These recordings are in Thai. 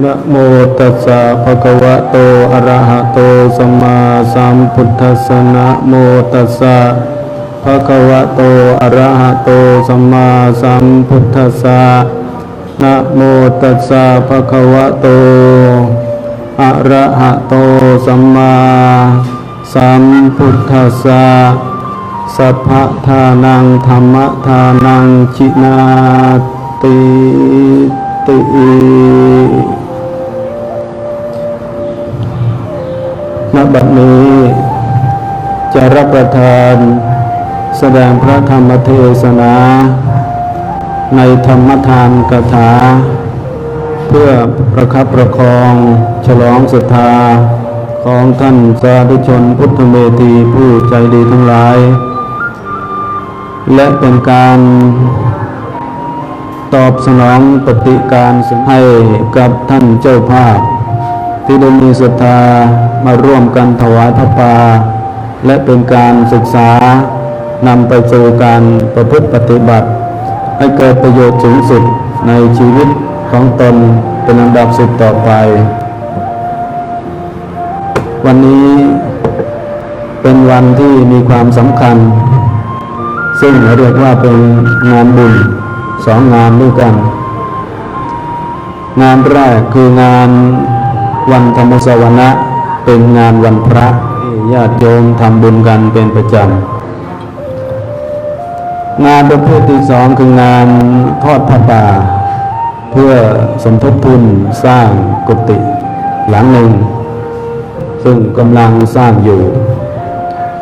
นะโมตัสสะภะคะวะโต อะระหะโต สัมมาสัมพุทธัสสะนะโมตัสสะภะคะวะโต อะระหะโต สัมมาสัมพุทธัสสะนะโมตัสสะภะคะวะโต อะระหะโต สัมมาสัมพุทธัสสะสัพพะทานังธรรมทานังชินาติติ ณบัดนี้ จะรับประทาน แสดงพระธรรมเทศนา ในธรรมทานกถา เพื่อประคับประคอง ฉลองศรัทธา ของท่านสาธุชนพุทธเมธีผู้ใจดีทั้งหลาย และเป็นการตอบสนองปฏิการให้กับท่านเจ้าภาพ ที่ได้มีศรัทธามาร่วมกันถวายพระปา และเป็นการศึกษานำไปสู่การประพฤติปฏิบัติ ให้เกิดประโยชน์สูงสุดในชีวิตของตนเป็นลำดับสุดต่อไป วันนี้เป็นวันที่มีความสำคัญ ซึ่งเรียกว่าเป็นงานบุญสองงานด้วยกัน งานแรกคืองาน วันธรรมสวนะเป็นงานวันพระที่ญาติโยมทำบุญกันเป็นประจำ งานประเภทที่สองคืองานทอดผ้าป่า เพื่อสมทบทุนสร้างกุฏิหลังหนึ่ง ซึ่งกำลังสร้างอยู่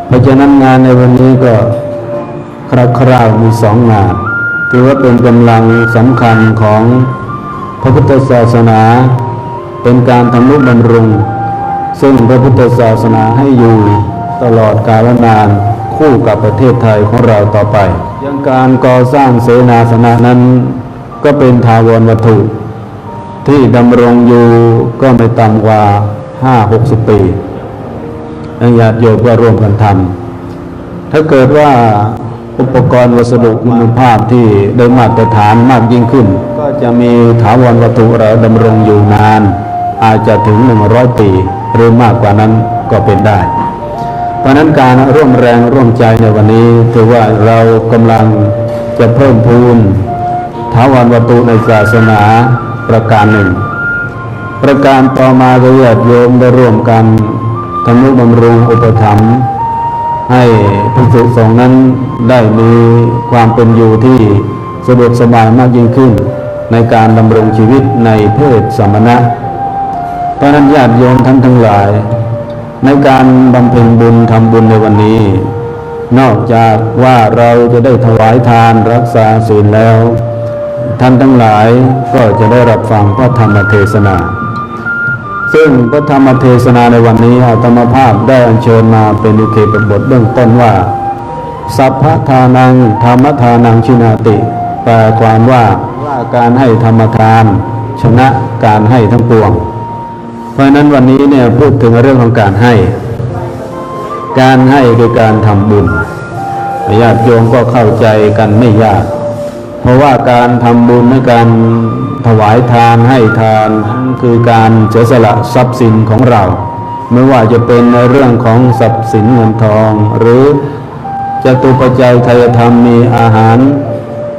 เพราะฉะนั้นงานในวันนี้ก็คร่าวๆมีสองงานถือว่าเป็นกำลังสำคัญของพระพุทธศาสนา เป็นการทำนุบำรุง ซึ่งพระพุทธศาสนาให้อยู่ตลอดกาลนานคู่กับประเทศไทยของเราต่อไป ยังการก่อสร้างเสนาสนะนั้นก็เป็นทาวรวัตถุ ที่ดำรงอยู่ก็ไม่ต่ำกว่าห้าหกสิบปีญาติโยมก็ร่วมกันทำถ้าเกิดว่าอุปกรณ์วัสดุคุณภาพที่ได้มาตรฐานมากยิ่งขึ้น ก็จะมีถาวรวัตถุเราดำรงอยู่นาน อาจจะถึงหนึ่งร้อยปี หรือมากกว่านั้นก็เป็นได้ เพราะนั้นการร่วมแรงร่วมใจในวันนี้ถือว่าเรากำลังจะเพิ่มพูนถาวรวัตถุในศาสนาประการหนึ่ง ประการต่อมาก็ญาติโยมได้ร่วมกันทำนุบำรุงอุปถัมภ์ให้ผู้สุสงนั้นได้มีความเป็นอยู่ที่สะดวกสบายมากยิ่งขึ้น ในการดำรงชีวิตในเพศสมณะ เพราะนั้นญาติโยมท่านทั้งหลาย ในการบำเพ็ญบุญทำบุญในวันนี้ นอกจากว่าเราจะได้ถวายทานรักษาศีลแล้ว ท่านทั้งหลายก็จะได้รับฟังพระธรรมเทศนา ซึ่งพระธรรมเทศนาในวันนี้อาตมาภาพได้อัญเชิญมาเป็นอุเคปบทเบื้องต้นว่า สัพพทานังธรรมทานังชินาติแปลความว่าว่าการให้ธรรมทาน ชนะการให้ทั้งปวง ราะนั้นวันนี้เนี่ยพูดถึงเรื่องของการให้ การให้คือการทำบุญญาติโยมก็เข้าใจกันไม่ยาก เพราะว่าการทำบุญในการถวายทานให้ทานคือการเสียสละทรัพย์สินของเรา ไม่ว่าจะเป็นในเรื่องของทรัพย์สินเงินทอง หรือจตุปัจจัยไทยธรรมมีอาหาร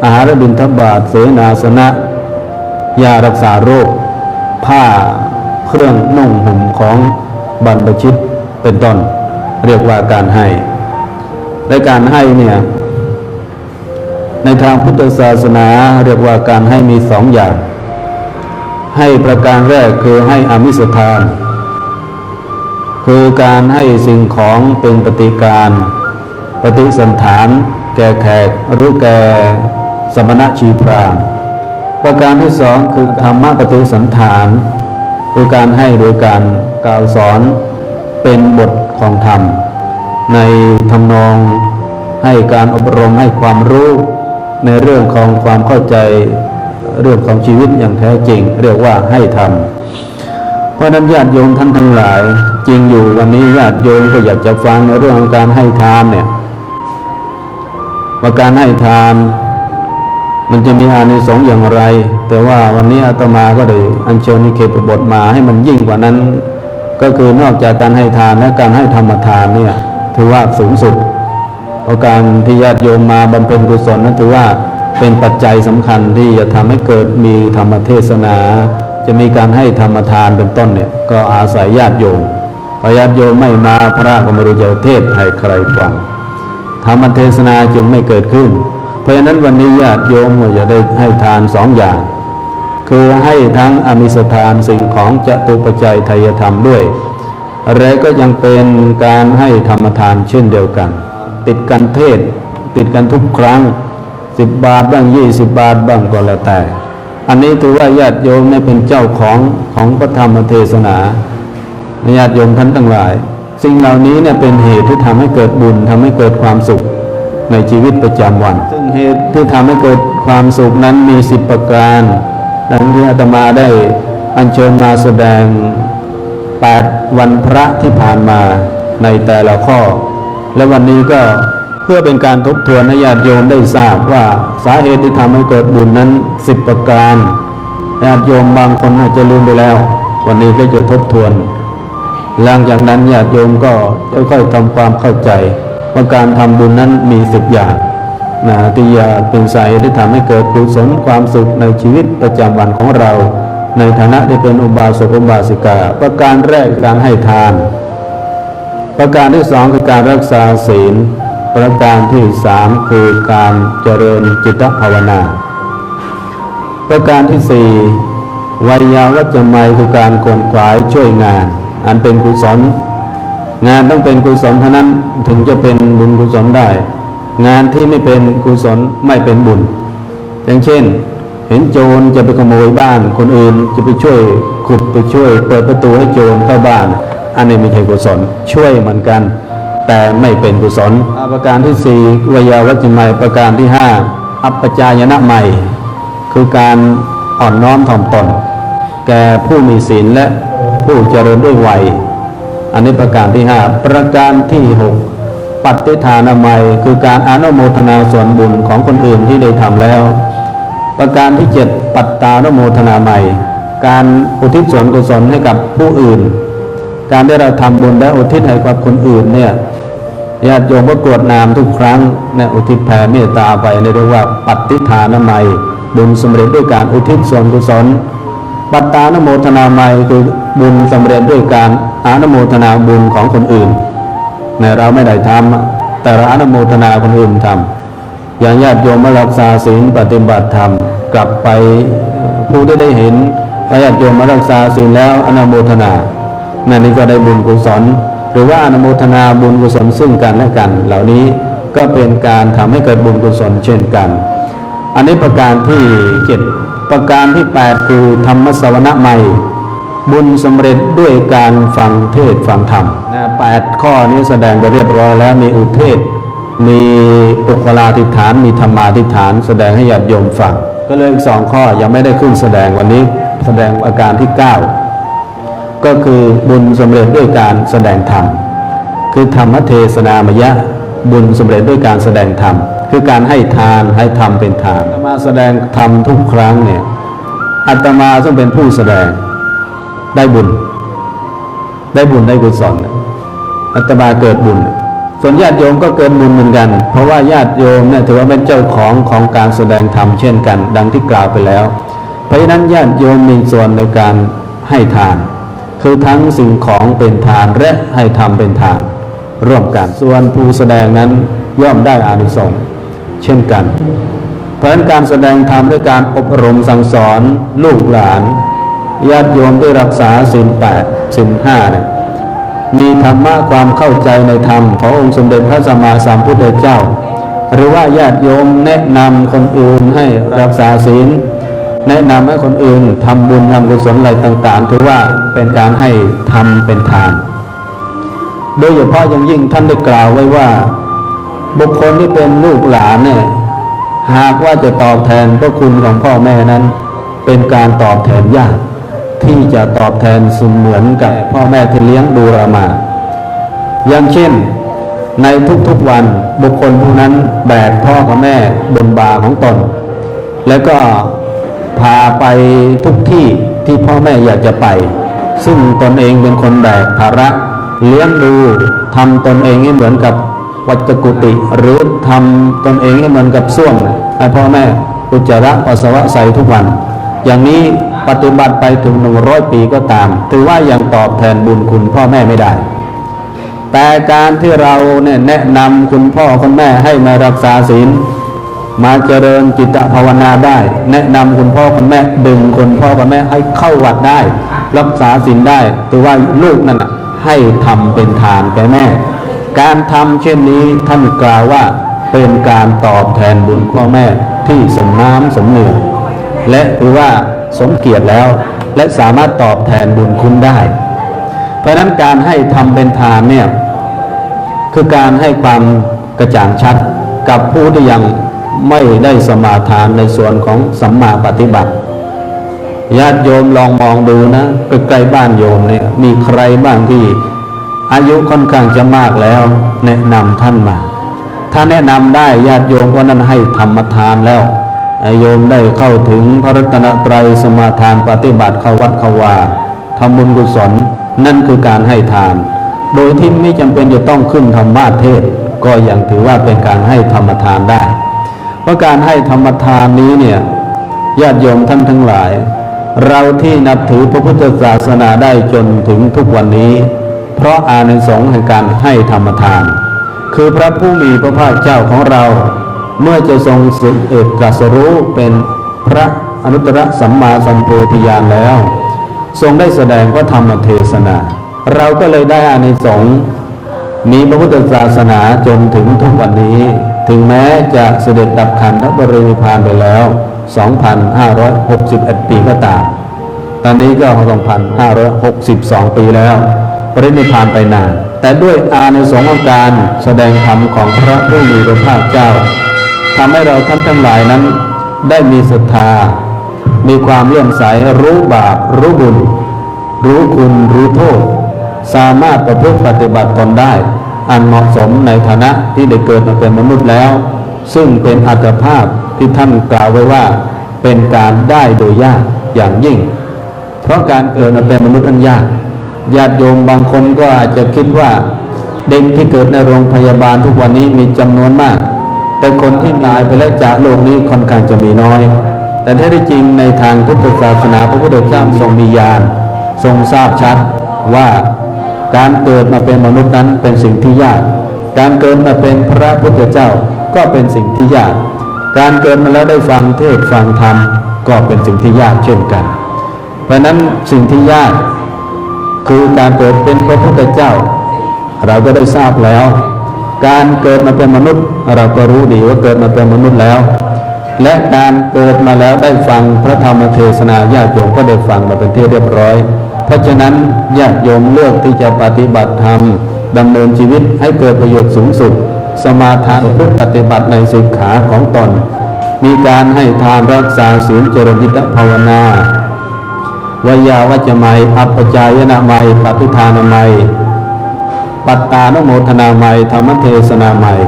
อาหารบิณฑบาตเสนาสนะยารักษาโรค ผ้า เครื่องนุ่งห่มของบรรพชิตเป็นต้น เรียกว่าการให้ในการให้เนี่ยในทางพุทธศาสนาเรียกว่าการให้มีสองอย่าง ให้ประการแรกคือให้อามิสทาน คือการให้สิ่งของเป็นปฏิการ ปฏิสันฐาน แก่แขกหรือแก่สมณะชีพรามประการที่สองคือธรรมะปฏิสันฐาน คือการให้โดยการกล่าวสอนเป็นบทของธรรม ในทำนองให้การอบรมให้ความรู้ในเรื่องของความเข้าใจเรื่องของชีวิตอย่างแท้จริง เรียกว่าให้ทำเพราะนั้นญาติโยมท่านทั้งหลาย จริงอยู่วันนี้ญาติโยมก็อยากจะฟังในเรื่องของการให้ทานเนี่ยว่าการให้ทาน มันจะมีอานิสงส์อย่างไร แต่ว่าวันนี้อาตมาก็ได้อัญเชิญนิเคปบทมาให้มันยิ่งกว่านั้น ก็คือนอกจากการให้ทานและการให้ธรรมทานเนี่ยถือว่าสูงสุดเพราะการที่ญาติโยมมาบำเพ็ญกุศลนั้นถือว่าเป็นปัจจัยสำคัญที่จะทำให้เกิดมีธรรมเทศนา จะมีการให้ธรรมทานเป็นต้นเนี่ยก็อาศัยญาติโยมพอญาติโยมไม่มาพระก็ไม่รู้จะเทศให้ใครฟังธรรมเทศนาจึงไม่เกิดขึ้น เพราะฉะนั้นวันนี้ญาติโยมก็จะได้ให้ทานสองอย่าง คือให้ทั้งอมิสทานสิ่งของจตุปัจจัยไทยธรรมด้วย และก็ยังเป็นการให้ธรรมทานเช่นเดียวกัน ติดกันเทศ ติดกันทุกครั้งสิบบาทบ้างยี่สิบบาทบ้างก็แล้วแต่ อันนี้ถือว่าญาติโยมเนี่ยเป็นเจ้าของของพระธรรมเทศนาญาติโยมท่านทั้งหลาย สิ่งเหล่านี้เนี่ยเป็นเหตุที่ทำให้เกิดบุญทำให้เกิดความสุขในชีวิตประจำวัน ซึ่งเหตุที่ทำให้เกิดความสุขนั้นมีสิบประการ ดังที่อาตมาได้อัญเชิญมาแสดงแปดวันพระที่ผ่านมาในแต่ละข้อ และวันนี้ก็เพื่อเป็นการทบทวนให้ญาติโยมได้ทราบว่าสาเหตุที่ทำให้เกิดบุญนั้นสิบประการญาติโยมบางคนอาจจะลืมไปแล้ว วันนี้ก็จะทบทวน หลังจากนั้นญาติโยมก็ค่อยๆทำความเข้าใจว่าการทำบุญนั้นมีสิบอย่าง นะที่จะเป็นสาเหตุที่ทำให้เกิดกุศลความสุขในชีวิตประจำวันของเรา ในฐานะที่เป็นอุบาสกอุบาสิกา ประการแรกคือการให้ทาน ประการที่สองคือการรักษาศีล ประการที่สามคือการเจริญจิตภาวนา ประการที่สี่วิยยาวัจจะไมยคือการกวนขวายช่วยงาน อันเป็นกุศลงานต้องเป็นกุศลเท่านั้นถึงจะเป็นบุญกุศลได้ งานที่ไม่เป็นกุศลไม่เป็นบุญ อย่างเช่น เห็นโจรจะไปขโมยบ้าน คนอื่นจะไปช่วยขุดไปช่วย เปิดประตูให้โจรเข้าบ้าน อันนี้ไม่ใช่กุศลช่วยเหมือนกัน แต่ไม่เป็นกุศลประการที่สี่วิยาวัจจะไมยประการที่ห้าอัปปจายนะใหม่ คือการอ่อนน้อมถ่อมตน แก่ผู้มีศีลและผู้เจริญด้วยวัย อันนี้ประการที่ห้าประการที่หก ปัตติฐานามัย คือการอนุโมทนาส่วนบุญของคนอื่นที่ได้ทำแล้ว ประการที่เจ็ดปัตตานุโมทนาใหม่ การอุทิศส่วนกุศลให้กับผู้อื่น การได้เราทำบุญและอุทิศให้กับคนอื่นเนี่ยญาติโยมก็กรวดน้ำทุกครั้งเนี่ยอุทิศแผ่เมตตาไปในเรียกว่า ปัตติฐานามัย บุญสำเร็จด้วยการอุทิศส่วนกุศล ปัตตานโมทนาใหม่คือบุญสำเร็จด้วยการอนุโมทนาบุญของคนอื่น ในเราไม่ได้ทำแต่เราอนุโมทนาคนอื่นทำอย่างญาติโยมมารักษาศีลปฏิบัติธรรมกลับไปผู้ที่ได้เห็นญาติโยมมารักษาศีลแล้วอนุโมทนานั่นนี่ก็ได้บุญกุศล หรือว่าอนุโมทนาบุญกุศลซึ่งกันและกัน เหล่านี้ก็เป็นการทำให้เกิดบุญกุศลเช่นกัน อันนี้ประการที่เจ็ดประการที่แปดคือธรรมสวนะใหม่ บุญสำเร็จด้วยการฟังเทศฟังธรรมนะแปดข้อนี้แสดงไปเรียบร้อยแล้วมีอุเทศ มีอุคลาธิฐาน มีธรรมาธิฐาน แสดงให้ญาติโยมฟัง ก็เลยอีกสองข้อยังไม่ได้ขึ้นแสดงวันนี้แสดงอาการที่เก้าก็คือบุญสำเร็จด้วยการแสดงธรรม คือธรรมเทศนามยะบุญสำเร็จด้วยการแสดงธรรม คือการให้ทานให้ธรรมเป็นทานมาแสดงธรรมทุกครั้งเนี่ยอาตมาซึ่งเป็นผู้แสดง ได้บุญ ได้บุญได้กุศลอาตมาเกิดบุญ ส่วนญาติโยมก็เกิดบุญเหมือนกัน เพราะว่าญาติโยมเนี่ยถือว่าเป็นเจ้าของของการแสดงธรรมเช่นกัน ดังที่กล่าวไปแล้ว เพราะฉะนั้นญาติโยมมีส่วนในการให้ทาน คือทั้งสิ่งของเป็นทานและให้ทำเป็นทาน ร่วมกันส่วนผู้แสดงนั้นย่อมได้อานิสงส์เช่นกัน เพราะฉะนั้นการแสดงธรรมด้วยการอบรมสั่งสอนลูกหลาน ญาติโยมได้รักษาศีลแปดศีลห้าเนี่ยมีธรรมะความเข้าใจในธรรมขององค์สมเด็จพระสัมมาสัมพุทธเจ้า หรือว่าญาติโยมแนะนำคนอื่นให้รักษาศีลแนะนำให้คนอื่นทำบุญทำกุศลอะไรต่าง ๆ ถือว่าเป็นการให้ทำเป็นทาน โดยเฉพาะอย่างยิ่งท่านได้กล่าวไว้ว่า บุคคลที่เป็นลูกหลานเนี่ยหากว่าจะตอบแทนพระคุณของพ่อแม่นั้น เป็นการตอบแทนยาก ที่จะตอบแทนเสมือนกับพ่อแม่ที่เลี้ยงดูเรามาอย่างเช่น ในทุกๆวันบุคคลผู้นั้นแบกพ่อกับแม่บนบ่าของตน แล้วก็พาไปทุกที่ที่พ่อแม่อยากจะไป ซึ่งตนเองเป็นคนแบกภาระ เลี้ยงดูทำตนเองให้เหมือนกับวัจกุติ หรือทำตนเองให้เหมือนกับส้วมให้พ่อแม่อุจจาระปัสสาวะใส่ทุกวัน อย่างนี้ปฏิบัติไปถึงหนึ่งร้อยปีก็ตาม ถือว่ายังตอบแทนบุญคุณพ่อแม่ไม่ได้ แต่การที่เราเนี่ยแนะนำคุณพ่อคุณแม่ให้มารักษาศีลมาเจริญจิตภาวนาได้ แนะนำคุณพ่อคุณแม่ดึงคุณพ่อคุณแม่ให้เข้าวัดได้ รักษาศีลได้ถือว่าลูกนั่นนะให้ทำเป็นทานแก่แม่ การทำเช่นนี้ท่านกล่าวว่าเป็นการตอบแทนบุญพ่อแม่ที่สมน้ำสมเนื้อ และถือว่าสมเกียรติแล้ว และสามารถตอบแทนบุญคุณได้ เพราะนั้นการให้ทำเป็นทานเนี่ยคือการให้ความกระจ่างชัดกับผู้ที่ยังไม่ได้สมาทานในส่วนของสัมมาปฏิบัติญาติโยมลองมองดูนะใกล้ๆบ้านโยมเนี่ยมีใครบ้างที่อายุค่อนข้างจะมากแล้ว แนะนำท่านมา ถ้าแนะนำได้ญาติโยมก็นั้นให้ธรรมทานแล้ว โยมได้เข้าถึงพระรัตนตรัยสมาทานปฏิบัติเข้าวัดเข้าวาทำบุญกุศลนั่นคือการให้ทาน โดยที่ไม่จำเป็นจะต้องขึ้นธรรมาเทศ ก็ยังถือว่าเป็นการให้ธรรมทานได้ เพราะการให้ธรรมทานนี้เนี่ยญาติโยมท่านทั้งหลาย เราที่นับถือพระพุทธศาสนาได้จนถึงทุกวันนี้ เพราะอานิสงส์แห่งการให้ธรรมทาน คือพระผู้มีพระภาคเจ้าของเรา เมื่อจะทรงสุดเอกตรัสรู้เป็นพระอนุตตรสัมมาสัมโพธิญาณแล้ว ทรงได้แสดงพระธรรมเทศนา เราก็เลยได้อานิสงส์มีพระพุทธศาสนาจนถึงทุกวันนี้ ถึงแม้จะเสด็จดับขันธปรินิพานไปแล้ว 2,561 ปีก็ตาม ตอนนี้ก็ 2,562 ปีแล้ว ปรินิพานไปนาน แต่ด้วยอานิสงส์ของการแสดงธรรมของพระผู้มีพระภาคเจ้า ทำให้เราท่านทั้งหลายนั้น ได้มีศรัทธา มีความเลื่อมใสรู้บาปรู้บุญ รู้คุณรู้โทษ สามารถประพฤติปฏิบัติตนได้ อันเหมาะสมในฐานะที่ได้เกิดมาเป็นมนุษย์แล้ว ซึ่งเป็นอัตภาพที่ท่านกล่าวไว้ว่า เป็นการได้โดยยากอย่างยิ่ง เพราะการเกิดมาเป็นมนุษย์นั้นยากญาติโยมบางคนก็อาจจะคิดว่า เด็กที่เกิดในโรงพยาบาลทุกวันนี้มีจำนวนมาก แต่คนที่ตายไปแล้วจากโลกนี้ค่อนข้างจะมีน้อย แต่แท้ที่จริงในทางพุทธศาสนาพระพุทธเจ้าทรงมีญาณทรงทราบชัดว่าการเกิดมาเป็นมนุษย์นั้นเป็นสิ่งที่ยาก การเกิดมาเป็นพระพุทธเจ้าก็เป็นสิ่งที่ยาก การเกิดมาแล้วได้ฟังเทศน์ฟังธรรมก็เป็นสิ่งที่ยากเช่นกัน เพราะนั้นสิ่งที่ยาก คือการเกิดเป็นพระพุทธเจ้า เราก็ได้ทราบแล้ว การเกิดมาเป็นมนุษย์ เราก็รู้ดีว่าเกิดมาเป็นมนุษย์แล้ว และการเกิดมาแล้วได้ฟังพระธรรมเทศนาญาติโยมก็ได้ฟังมาเป็นที่เรียบร้อย เพราะฉะนั้นญาติโยมเลือกที่จะปฏิบัติธรรมดำเนินชีวิตให้เกิดประโยชน์สูงสุด สมาทานพื่อปฏิบัติในสิกขาของตน มีการให้ทานรักษาศีลเจริญจิตภาวนาวยาวัจจะไมยอัปปจายนามัยปฏิทานามัย ปัตตานโมทนาไมยธรรมเทศนาไมย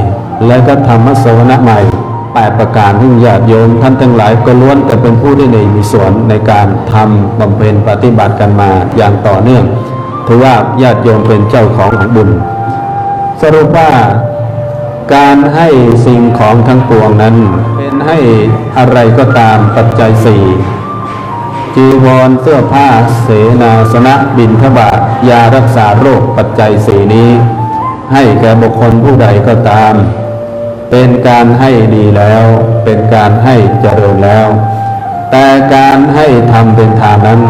และก็ธรรมสวนาไมยแปดประการที่ญาติโยมท่านทั้งหลายก็ล้วนแต่เป็นผู้ที่ในมีส่วนในการทำบำเพ็ญปฏิบัติกันมาอย่างต่อเนื่องถือว่าญาติโยมเป็นเจ้าของของบุญ สรุปว่าการให้สิ่งของทั้งปวงนั้น เป็นให้อะไรก็ตามปัจจัยสี่ จีวรเสื้อผ้าเสนาสนะบินทบาทยารักษาโรคปัจจัยสีนี้ ให้แก่บุคคลผู้ใดก็ตาม เป็นการให้ดีแล้ว เป็นการให้เจริญแล้ว แต่การให้ทำเป็นทานนั้น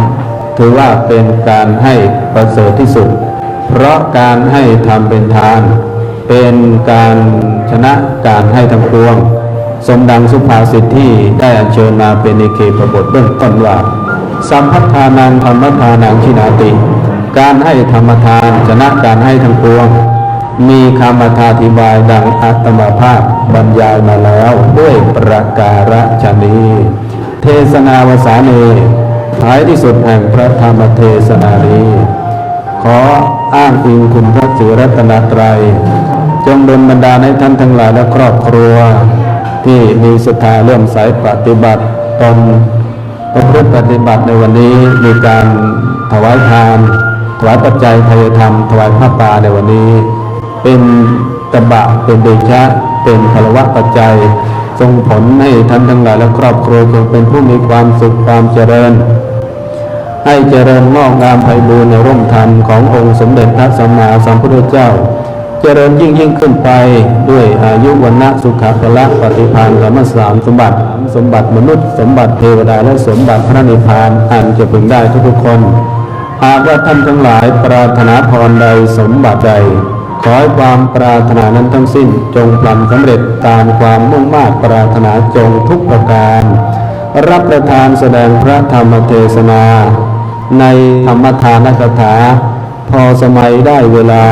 ถือว่าเป็นการให้ประเสริฐที่สุด เพราะการให้ทำเป็นทาน เป็นการชนะการให้ทั้งปวงสมดังสุภาษิตที่ได้อัญเชิญมาเป็นในเขตประบทเบื้องต้นว่า สัมพัทธานังธรรมทานังชินาติ การให้ธรรมทานชนะการให้ทั้งปวง มีคำอธิบายดังอัตมาภาพบรรยายมาแล้วด้วยประการฉนี้ เทศนาวสานีท้ายที่สุดแห่งพระธรรมเทศนานี้ขออ้างอิงคุณพระศรีรัตนตรัย จงดลบันดาลให้ท่านทั้งหลายและครอบครัว ที่มีศรัทธาเลื่อมใสปฏิบัติตน ประพฤติปฏิบัติในวันนี้มีการถวายทาน ถวายปัจจัยทายธรรม ถวายผ้าป่าในวันนี้ เป็นตบะเป็นเดชะ เป็นพลวะปัจจัยส่งผลให้ท่านทั้งหลายและครอบครัวจงเป็นผู้มีความสุขความเจริญ ให้เจริญงอกงามไพบูรณ์ในร่มธรรมขององค์สมเด็จพระสัมมาสัมพุทธเจ้า เจริญยิ่งยิ่งขึ้นไปด้วยอายุวันนะสุขะพละปฏิภาณธรรมสามสมบัติ สมบัติมนุษย์สมบัติเทวดาและสมบัติพระนิพพานอันจะพึงได้ทุกๆคนหากว่าท่านทั้งหลายปรารถนาพรใดสมบัติใด ขอให้ความปรารถนานั้นทั้งสิ้นจงพลันสำเร็จตามความมุ่งมา่ปรารถนาจงทุกประการ รับประทานแสดงพระธรรมเทศนา ในธรรมทานกถา พอสมัยได้เวลา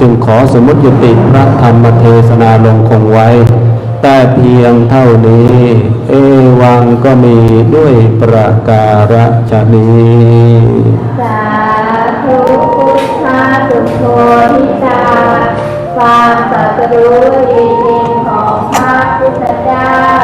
จึงขอสมมติยุติพระธรรมเทศนาลงคงไว้ แต่เพียงเท่านี้ เอวังก็มีด้วยประการฉนี้สาธุพุทธาสุโธนิจาความสัตรู้ดีจริงของพระพุทธเจ้า